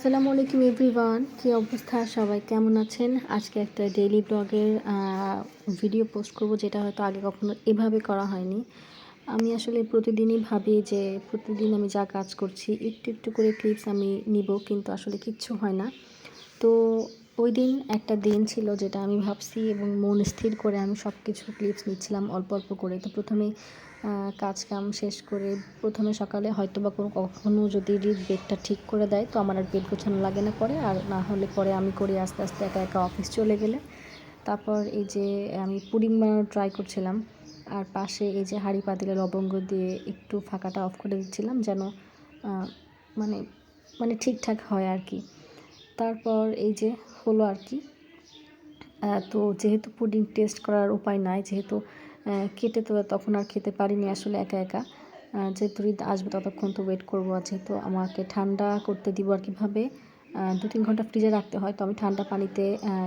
আসসালামু আলাইকুম এভরিওয়ান, কি অবস্থা? সবাই কেমন আছেন? আজকে একটা ডেইলি ব্লগের ভিডিও পোস্ট করব, যেটা হয়তো আগে কখনো এভাবে করা হয়নি। আমি আসলে প্রতিদিনই ভাবি যে প্রতিদিন আমি যা কাজ করছি, একটু একটু করে ক্লিপস আমি নিব, কিন্তু আসলে কিচ্ছু হয় না। তো ওই দিন একটা দিন ছিল যেটা আমি ভাবছি এবং মন স্থির করে আমি সব কিছু ক্লিপস নিচ্ছিলাম অল্প অল্প করে। তো প্রথমে কাজ কাম শেষ করে প্রথমে সকালে হয়তো বা কোনো কখনও যদি বেডটা ঠিক করে দেয় তো আমার আর পেট গোছানো লাগে না পরে। আর না হলে পরে আমি করি আস্তে আস্তে একা একা অফিস চলে গেলে। তারপর এই যে আমি পুডিং বানানোর ট্রাই করছিলাম। আর পাশে এই যে হাঁড়ি পাতিলে লবঙ্গ দিয়ে একটু ফাঁকাটা অফ করে দিচ্ছিলাম যেন মানে মানে ঠিকঠাক হয় আর কি। তারপর এই যে হলো আর কি। তো যেহেতু পুডিং টেস্ট করার উপায় নাই, যেহেতু কেটে তো তখন আর খেতে পারিনি আসলে একা একা। যেহেতু ঈদ আসবে ততক্ষণ তো ওয়েট করব আর যেহেতু আমাকে ঠান্ডা করতে দিব আর কীভাবে দু তিন ঘণ্টা ফ্রিজে রাখতে হয়। তো আমি ঠান্ডা পানিতে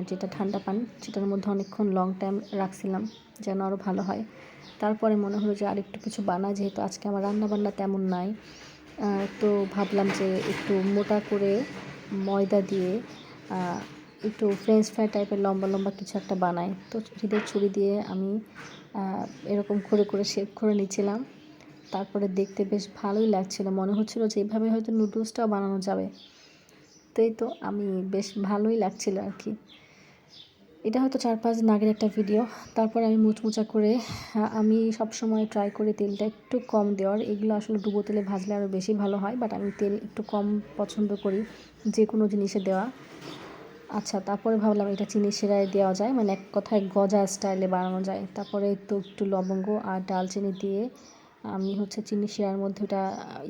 যেটা ঠান্ডা পানি, সেটার মধ্যে অনেকক্ষণ লং টাইম রাখছিলাম যেন আরও ভালো হয়। তারপরে মনে হলো যে আরেকটু কিছু বানায় যেহেতু আজকে আমার রান্না বান্না তেমন নাই। তো ভাবলাম যে একটু মোটা করে ময়দা দিয়ে একটু ফ্রেঞ্চ ফ্রাই টাইপের লম্বা লম্বা কিছু একটা বানাই। তো ঈদের ছুরি দিয়ে আমি এরকম করে করে শেপ করে নিয়েছিলাম তারপরে দেখতে বেশ ভালোই লাগছিল। মনে হচ্ছিল যে এইভাবে হয়তো নুডলসটাও বানানো যাবে। তাই তো আমি বেশ ভালোই লাগছিল আর কি। এটা হয়তো চার পাঁচ দিন একটা ভিডিও তারপর আমি মুচমুচা করে আমি সব সময় ট্রাই করি তেলটা একটু কম দেওয়ার। এগুলো আসলে ডুবো তেলে ভাজলে আরও বেশি ভালো হয় বাট আমি তেল একটু কম পছন্দ করি যে কোনো জিনিসে দেওয়া। আচ্ছা তারপরে ভাবলাম এটা চিনি শিরায় দেওয়া যায় মানে এক কথায় গজা স্টাইলে বানানো যায়। তারপরে তো একটু লবঙ্গ আর ডালচিনি দিয়ে আমি হচ্ছে চিনি শিরার মধ্যে ওটা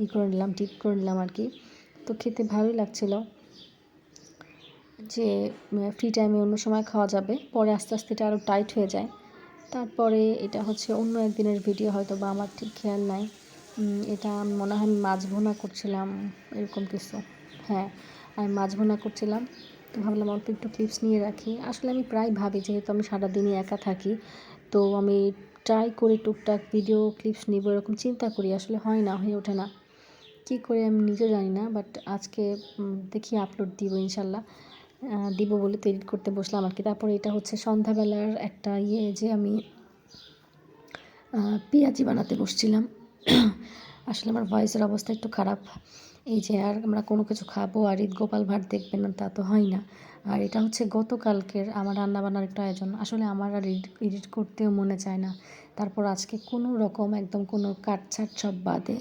ই করে নিলাম ডিপ করে নিলাম আর কি। তো খেতে ভালোই লাগছিল। যে ফ্রি টাইমে অন্য সময় খাওয়া যাবে, পরে আস্তে আস্তে এটা আরও টাইট হয়ে যায়। তারপরে এটা হচ্ছে অন্য একদিনের ভিডিও হয়তো বা আমার ঠিক খেয়াল নাই। এটা মনে হয় আমি মাছ ভোনা করছিলাম, এরকম কিছু। হ্যাঁ আমি মাছ ভোনা করছিলাম। তো ভাবলাম অল্প একটু ক্লিপস নিয়ে রাখি। আসলে আমি প্রায় ভাবি, যেহেতু আমি সারাদিনই একা থাকি, তো আমি ট্রাই করি টুকটাক ভিডিও ক্লিপস নিব, এরকম চিন্তা করি। আসলে হয় না, হয়ে ওঠে না। কী করে আমি নিজেও জানি না বাট আজকে দেখি আপলোড দিব ইনশাল্লাহ। দিব বলে তো এডিট করতে বসলাম আর কি তারপরে এটা হচ্ছে সন্ধ্যাবেলার একটা ইয়ে যে আমি পেঁয়াজি বানাতে বসছিলাম। আসলে আমার ভয়েসের অবস্থা একটু খারাপ। এই যে আর আমরা কোনো কিছু খাব, আর ঈদ গোপাল ভাট দেখবেন না, তা তো হয় না। আর এটা হচ্ছে গতকালকের আমার রান্নাবান্নার একটা আয়োজন। আসলে আমার আর এডিট করতেও মনে চায় না। তারপর আজকে কোনো রকম একদম কোনো কাটছাট সব বাদে,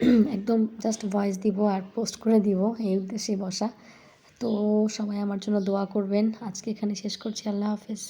একদম জাস্ট ভয়েস দিব আর পোস্ট করে দিব, এই উদ্দেশ্যে বসা। তো সবাই আমার জন্য দোয়া করবেন। আজকে এখানে শেষ করছি। আল্লাহ হাফেজ।